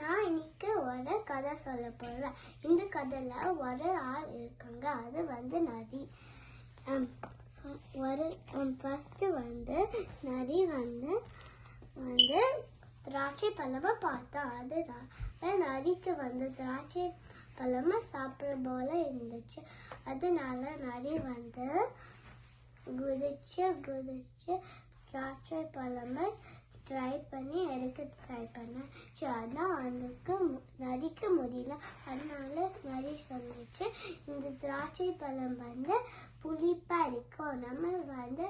நான் இன்னைக்கு ஒரு கதை சொல்ல போகிறேன் இந்த கதையில் ஒரு ஆள் இருக்காங்க. அது வந்து நரி. ஒரு ஃபஸ்ட்டு வந்து நரி வந்து வந்து திராட்சை பழமாக பார்த்தோம் அது நரிக்கு வந்து திராட்சை பழமாக சாப்பிட்ற போல இருந்துச்சு. அதனால நரி வந்து குதிச்சு குதிச்சு திராட்சை பழமை ட்ரை பண்ணி எடுக்க ட்ரை பண்ணேன். ஸோ அதுக்கு அவனுக்கு நடிக்க முடியல. அதனால நரி சொல்லிச்சு இந்த திராட்சை பழம் வந்து புளிப்பாக இருக்கும் நம்ம வந்து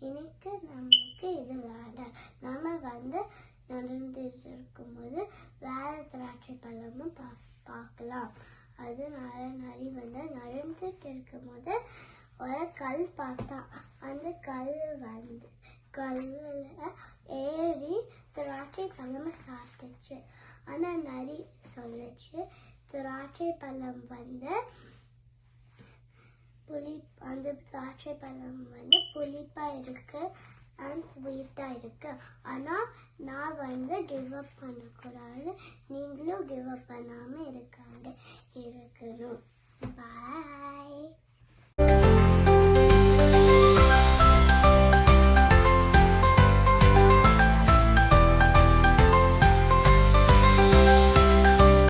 இன்னைக்கு நமக்கு இது வேண்டாம். நம்ம வந்து நடந்துட்டு இருக்கும்போது வேறு திராட்சை பழமும் பா பார்க்கலாம். அதனால நரி வந்து நடந்துட்டு இருக்கும்போது ஒரு கல் பார்த்தா. அந்த கல் வந்து கல்லில் திராட்சை பழமை சாப்பிட்டுச்சு. ஆனால் நரி சொல்லுச்சு திராட்சை பழம் வந்து புளி அந்த திராட்சை பழம் வந்து புளிப்பாக இருக்கு அண்ட் ஸ்வீட்டாக இருக்கு. ஆனால் நான் வந்து கிவ் அப் பண்ணக்கூடாது. நீங்களும் கிவ் அப் பண்ணாமல் இருக்காங்க. இருக்கணும். பாய்